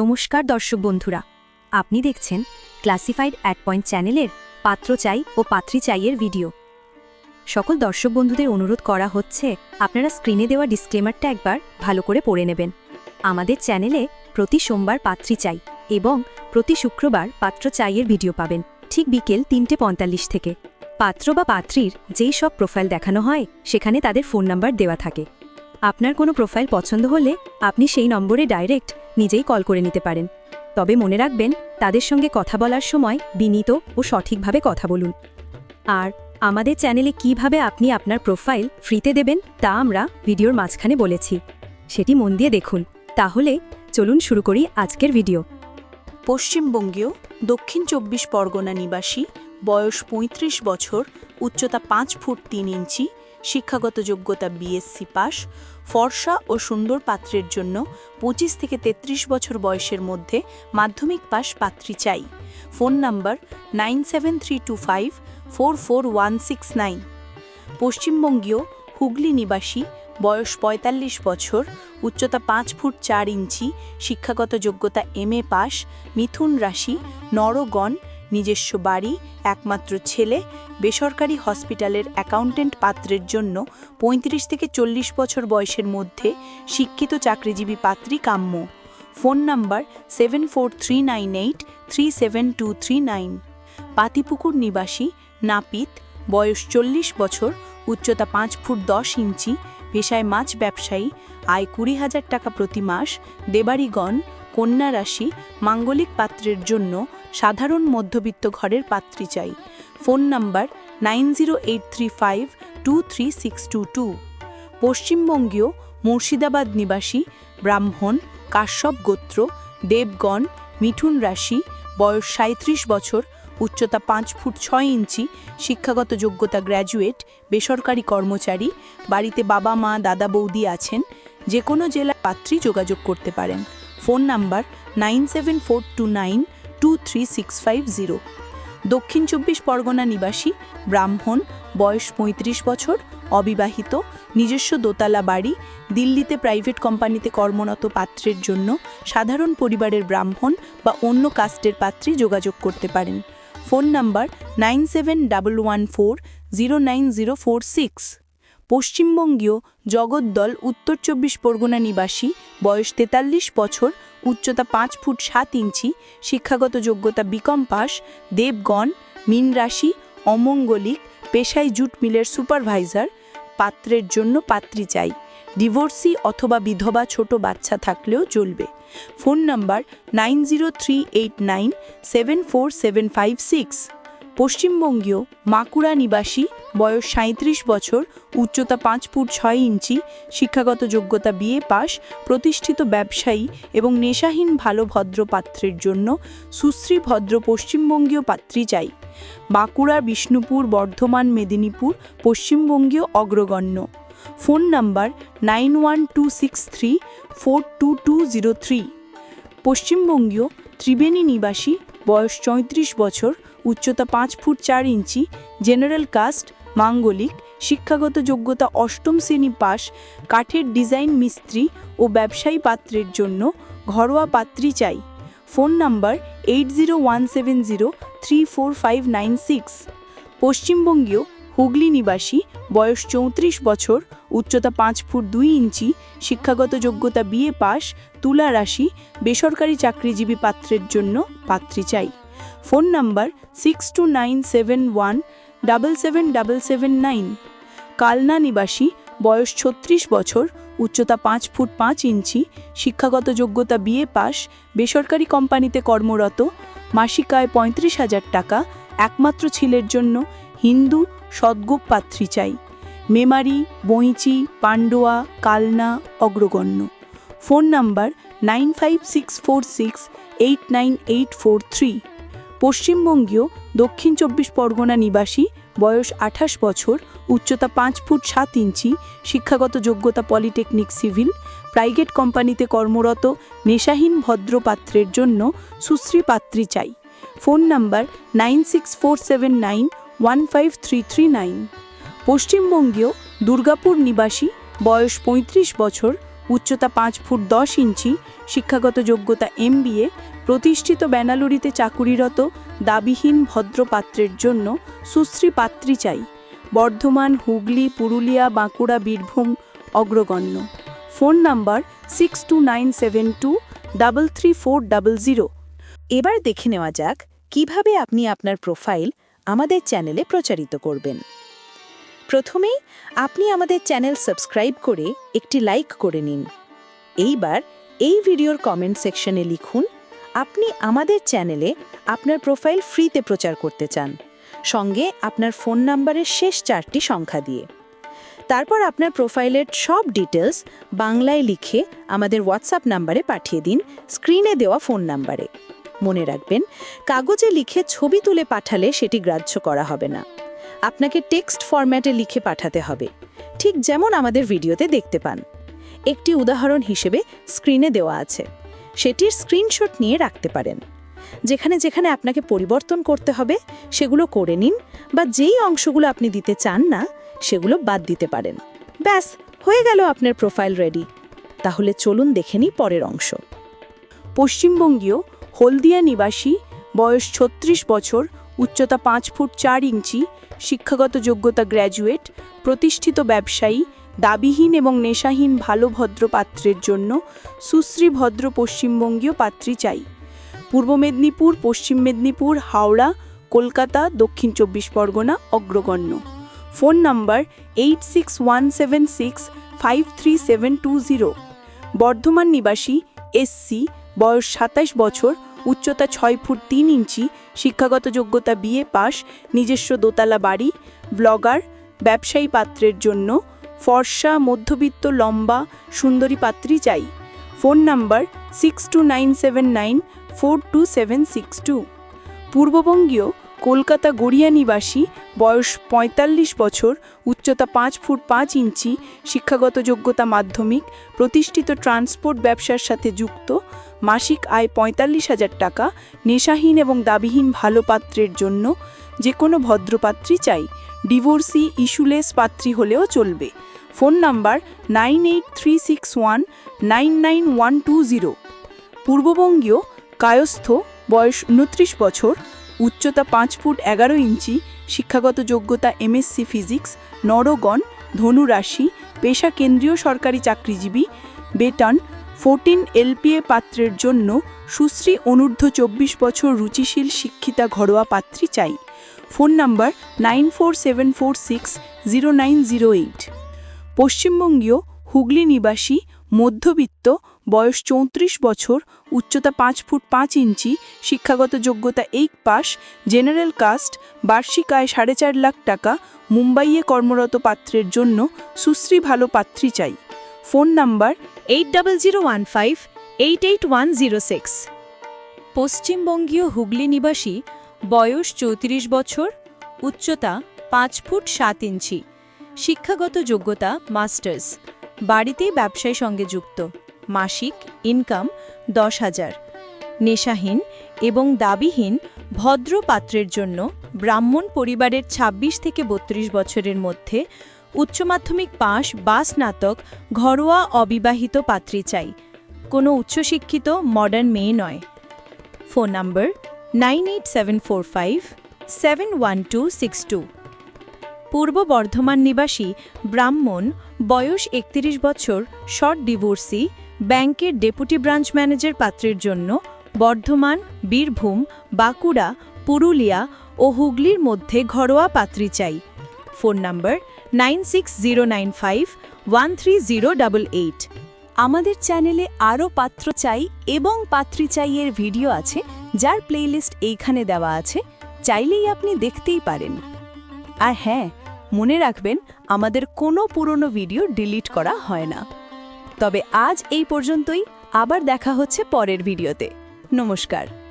নমস্কার দর্শক বন্ধুরা। আপনি দেখছেন ক্লাসিফাইড অ্যাট পয়েন্ট চ্যানেলের পাত্র চাই ও পাত্রী চাইয়ের ভিডিও সকল দর্শক বন্ধুদের অনুরোধ করা হচ্ছে, আপনারা স্ক্রিনে দেওয়া ডিসক্লেমারটা একবার ভালো করে পড়ে নেবেন। আমাদের চ্যানেলে প্রতি সোমবার পাত্রী চাই এবং প্রতি শুক্রবার পাত্র চাইয়ের ভিডিও পাবেন। ঠিক বিকেল তিনটে পঁয়তাল্লিশ থেকে। পাত্র বা পাত্রীর যেই সব প্রোফাইল দেখানো হয়, সেখানে তাদের ফোন নাম্বার দেওয়া থাকে। আপনার কোনো প্রোফাইল পছন্দ হলে আপনি সেই নম্বরে ডাইরেক্ট নিজেই কল করে নিতে পারেন। তবে মনে রাখবেন, তাদের সঙ্গে কথা বলার সময় বিনীত ও সঠিকভাবে কথা বলুন। আর আমাদের চ্যানেলে কীভাবে আপনি আপনার প্রোফাইল ফ্রিতে দেবেন, তা আমরা ভিডিওর মাঝখানে বলেছি। সেটি মন দিয়ে দেখুন। তাহলে চলুন শুরু করি আজকের ভিডিও। পশ্চিমবঙ্গীয় দক্ষিণ চব্বিশ পরগনা নিবাসী, বয়স ৩৫ বছর, উচ্চতা পাঁচ ফুট তিন ইঞ্চি শিক্ষাগত যোগ্যতা বিএসসি পাস, ফর্সা ও সুন্দর পাত্রের জন্য পঁচিশ থেকে ৩৩ বছর বয়সের মধ্যে মাধ্যমিক পাস পাত্রী চাই। Phone number nine seven three two five four four one six nine. পশ্চিমবঙ্গীয় Hooghly নিবাসী, বয়স ৪৫ বছর, উচ্চতা পাঁচ ফুট চার ইঞ্চি, শিক্ষাগত যোগ্যতা এম এ পাস, মিথুন রাশি, নরগণ নিজস্ব বাড়ি, একমাত্র ছেলে, বেসরকারি হসপিটালের অ্যাকাউন্টেন্ট পাত্রের জন্য ৩৫ থেকে চল্লিশ বছর বয়সের মধ্যে শিক্ষিত চাকরিজীবী পাত্রী কাম্য। Phone number seven four three nine eight three seven two three nine. Patipukur নিবাসী নাপিত, বয়স চল্লিশ বছর, উচ্চতা পাঁচ ফুট দশ ইঞ্চি, পেশায় মাছ ব্যবসায়ী, আয় কুড়ি হাজার টাকা প্রতি মাস, দেবাড়িগণ, কন্যা রাশি, মাঙ্গলিক পাত্রের জন্য সাধারণ মধ্যবিত্ত ঘরের পাত্রী চাই। Phone number nine zero eight three five two three six two two. পশ্চিমবঙ্গীয় Murshidabad নিবাসী ব্রাহ্মণ, কাশ্যপ গোত্র, দেবগণ মিঠুন রাশি, বয়স সাঁত্রিশ বছর, উচ্চতা পাঁচ ফুট ছয় ইঞ্চি, শিক্ষাগত যোগ্যতা গ্র্যাজুয়েট, বেসরকারি কর্মচারী, বাড়িতে বাবা মা, দাদা বৌদি আছেন, যে কোনো জেলা পাত্রী যোগাযোগ করতে পারেন। Phone number nine seven four two nine two three six five zero দক্ষিণ চব্বিশ পরগনা নিবাসী, ব্রাহ্মণ, বয়স ৩৫ বছর, অবিবাহিত, নিজস্ব দোতলা বাড়ি, দিল্লিতে প্রাইভেট কোম্পানিতে কর্মরত পাত্রের জন্য সাধারণ পরিবারের ব্রাহ্মণ বা অন্য কাস্টের পাত্রী যোগাযোগ করতে পারেন। Phone number nine seven double one four zero nine zero four six পশ্চিমবঙ্গীয় Jagaddal, উত্তর চব্বিশ পরগনা নিবাসী, বয়স তেতাল্লিশ বছর উচ্চতা পাঁচ ফুট সাত ইঞ্চি, শিক্ষাগত যোগ্যতা বিকম পাস দেবগণ, মীন রাশি, অমঙ্গলিক, পেশায় জুট মিলের সুপারভাইজার, পাত্রের জন্য পাত্রী চাই। ডিভোর্সি অথবা বিধবা ছোট বাচ্চা থাকলেও চলবে। Phone number nine zero three eight nine seven four seven five six. পশ্চিমবঙ্গীয় Makura নিবাসী, বয়স সাঁত্রিশ বছর, উচ্চতা পাঁচ ফুট ছয় ইঞ্চি, শিক্ষাগত যোগ্যতা বিএ পাস, প্রতিষ্ঠিত ব্যবসায়ী এবং নেশাহীন ভালো ভদ্র পাত্রের জন্য সুশ্রী ভদ্র পশ্চিমবঙ্গীয় পাত্রী চাই। বাঁকুড়া বিষ্ণুপুর, বর্ধমান, মেদিনীপুর, পশ্চিমবঙ্গীয় অগ্রগণ্য। Phone number nine one two six three four two two zero three. পশ্চিমবঙ্গীয় Triveni নিবাসী, বয়স চৌত্রিশ বছর উচ্চতা পাঁচ ফুট চার ইঞ্চি জেনারেল কাস্ট মাঙ্গলিক, শিক্ষাগত যোগ্যতা অষ্টম শ্রেণি পাস কাঠের ডিজাইন মিস্ত্রি ও ব্যবসায়ী পাত্রের জন্য ঘরোয়া পাত্রী চাই। Phone number eight zero one seven zero three four five nine six পশ্চিমবঙ্গীয় Hooghly নিবাসী, বয়স চৌত্রিশ বছর, উচ্চতা পাঁচ ফুট দুই ইঞ্চি, শিক্ষাগত যোগ্যতা বিএ পাস তুলা রাশি, বেসরকারি চাকরিজীবী পাত্রের জন্য পাত্রী চাই। Phone number six two nine seven one double seven double seven nine Kalna নিবাসী, বয়স ছত্রিশ বছর, উচ্চতা পাঁচ ফুট পাঁচ ইঞ্চি, শিক্ষাগত যোগ্যতা বিএ পাস, বেসরকারি কোম্পানিতে কর্মরত মাসিক আয় পঁয়ত্রিশ হাজার টাকা, একমাত্র ছেলের জন্য হিন্দু সদ্গোপ পাত্রী চাই। Memari, Boinchi Pandua Kalna, অগ্রগণ্য। Phone number nine five six four six eight nine eight four three. পশ্চিমবঙ্গীয় দক্ষিণ চব্বিশ পরগনা নিবাসী, বয়স আঠাশ বছর, উচ্চতা পাঁচ ফুট সাত ইঞ্চি, শিক্ষাগত যোগ্যতা পলিটেকনিক সিভিল, প্রাইভেট কোম্পানিতে কর্মরত, নেশাহীন ভদ্র পাত্রের জন্য সুশ্রী পাত্রী চাই। Phone number nine six four seven nine one five three three nine. পশ্চিমবঙ্গীয় Durgapur নিবাসী, বয়স ৩৫ বছর, উচ্চতা পাঁচ ফুট দশ ইঞ্চি, শিক্ষাগত যোগ্যতা এমবিএ প্রতিষ্ঠিত বেনালুরিতে চাকুরিরত দাবিহীন ভদ্রপাত্রের জন্য সুশ্রী পাত্রী চাই। Bardhaman, Hooghly, Purulia, Bankura, Birbhum, অগ্রগণ্য। Phone number six two nine seven two double three four double zero এবার দেখে নেওয়া যাক, কীভাবে আপনি আপনার প্রোফাইল আমাদের চ্যানেলে প্রচারিত করবেন। প্রথমেই, আপনি আমাদের চ্যানেল সাবস্ক্রাইব করে একটি লাইক করে নিন। এইবার এই ভিডিওর কমেন্ট সেকশনে লিখুন আপনি আমাদের চ্যানেলে আপনার প্রোফাইল ফ্রিতে প্রচার করতে চান। সঙ্গে আপনার ফোন নাম্বারের শেষ চারটি সংখ্যা দিয়ে। তারপর আপনার প্রোফাইলের সব ডিটেলস বাংলায় লিখে আমাদের হোয়াটসঅ্যাপ নাম্বারে পাঠিয়ে দিন স্ক্রিনে দেওয়া ফোন নাম্বারে। মনে রাখবেন, কাগজে লিখে ছবি তুলে পাঠালে সেটি গ্রাহ্য করা হবে না। আপনাকে টেক্সট ফরম্যাটে লিখে পাঠাতে হবে। ঠিক যেমন আমাদের ভিডিওতে দেখতে পান। একটি উদাহরণ হিসেবে স্ক্রিনে দেওয়া আছে। সেটির স্ক্রিনশট নিয়ে রাখতে পারেন। যেখানে যেখানে আপনাকে পরিবর্তন করতে হবে, সেগুলো করে নিন বা যেই অংশগুলো আপনি দিতে চান না, সেগুলো বাদ দিতে পারেন। ব্যাস, হয়ে গেল আপনার প্রোফাইল রেডি তাহলে চলুন দেখে নিই পরের অংশ। পশ্চিমবঙ্গীয় হলদিয়া নিবাসী, বয়স ছত্রিশ বছর, উচ্চতা পাঁচ ফুট চার ইঞ্চি, শিক্ষাগত যোগ্যতা গ্র্যাজুয়েট প্রতিষ্ঠিত ব্যবসায়ী দাবিহীন এবং নেশাহীন ভালো ভদ্র পাত্রের জন্য সুশ্রী ভদ্র পশ্চিমবঙ্গীয় পাত্রী চাই। পূর্ব মেদিনীপুর, পশ্চিম মেদিনীপুর, হাওড়া, কলকাতা, দক্ষিণ চব্বিশ Pargana, অগ্রগণ্য। Phone number eight six one seven six five three seven two zero. Bardhaman নিবাসী এসসি বয়স সাতাশ বছর, উচ্চতা ছয় ফুট তিন ইঞ্চি, শিক্ষাগত যোগ্যতা বিএ পাস নিজস্ব দোতলা বাড়ি, ব্লগার, ব্যবসায়ী পাত্রের জন্য ফর্সা, মধ্যবিত্ত, লম্বা, সুন্দরী পাত্রী চাই। Phone number six two nine seven nine four two seven six two পূর্ববঙ্গীয় Kolkata Garia নিবাসী বয়স পঁয়তাল্লিশ বছর, উচ্চতা পাঁচ ফুট পাঁচ ইঞ্চি, শিক্ষাগত যোগ্যতা মাধ্যমিক, প্রতিষ্ঠিত ট্রান্সপোর্ট ব্যবসার সাথে যুক্ত, মাসিক আয় পঁয়তাল্লিশ হাজার টাকা, নেশাহীন এবং দাবিহীন ভালো পাত্রের জন্য যে কোনো ভদ্রপাত্রী চাই। ডিভোর্সি, ইস্যুলেস পাত্রী হলেও চলবে। Phone number nine eight three six one nine nine one two zero. পূর্ববঙ্গীয় Kayastha বয়স উনত্রিশ বছর, উচ্চতা পাঁচ ফুট এগারো ইঞ্চি, শিক্ষাগত যোগ্যতা এমএসসি ফিজিক্স, নরগণ, ধনুরাশি, পেশা কেন্দ্রীয় সরকারি চাকরিজীবী, বেতন ফোরটিন এলপিএ পাত্রের জন্য সুশ্রী অনূর্ধ্ব চব্বিশ বছর রুচিশীল শিক্ষিতা ঘরোয়া পাত্রী চাই। Phone number nine four seven four six zero nine zero eight. পশ্চিমবঙ্গীয় Hooghly নিবাসী, মধ্যবিত্ত, বয়স চৌত্রিশ বছর, উচ্চতা পাঁচ ফুট পাঁচ ইঞ্চি, শিক্ষাগত যোগ্যতা এইক পাস জেনারেল কাস্ট, বার্ষিক আয় সাড়ে চার লাখ টাকা, মুম্বাইয়ে কর্মরত পাত্রের জন্য সুশ্রী ভালো পাত্রী চাই। Phone number eight double zero one five eight eight one zero six. পশ্চিমবঙ্গীয় Hooghly নিবাসী, বয়স চৌত্রিশ বছর, উচ্চতা পাঁচ ফুট সাত ইঞ্চি। শিক্ষাগত যোগ্যতা, মাস্টার্স। বাড়িতেই ব্যবসায় সঙ্গে যুক্ত। মাসিক ইনকাম দশ হাজার। নেশাহীন এবং দাবিহীন ভদ্র পাত্রের জন্য ব্রাহ্মণ পরিবারের ২৬ থেকে বত্রিশ বছরের মধ্যে উচ্চ মাধ্যমিক পাশ বা স্নাতক ঘরোয়া অবিবাহিত পাত্রী চাই। কোনো উচ্চশিক্ষিত মডার্ন মেয়ে নয়। Phone number nine eight seven four five seven one two six two. পূর্ব বর্ধমান নিবাসী ব্রাহ্মণ, বয়স একত্রিশ বছর, শর্ট ডিভোর্সি, ব্যাংকের ডেপুটি ব্রাঞ্চ ম্যানেজার পাত্রের জন্য বর্ধমান, বীরভূম, বাঁকুড়া, পুরুলিয়া ও হুগলির মধ্যে ঘরোয়া পাত্রী চাই। Phone number nine six zero nine five one three zero eight. আমাদের চ্যানেলে আরও পাত্র চাই এবং পাত্রী চাইয়ের ভিডিও আছে, যার প্লেলিস্ট এইখানে দেওয়া আছে, চাইলেই আপনি দেখতেই পারেন। আর হ্যাঁ মনে রাখবেন, আমাদের কোনো পুরনো ভিডিও ডিলিট করা হয় না। তবে আজ এই পর্যন্তই, আবার দেখা হচ্ছে পরের ভিডিওতে। নমস্কার।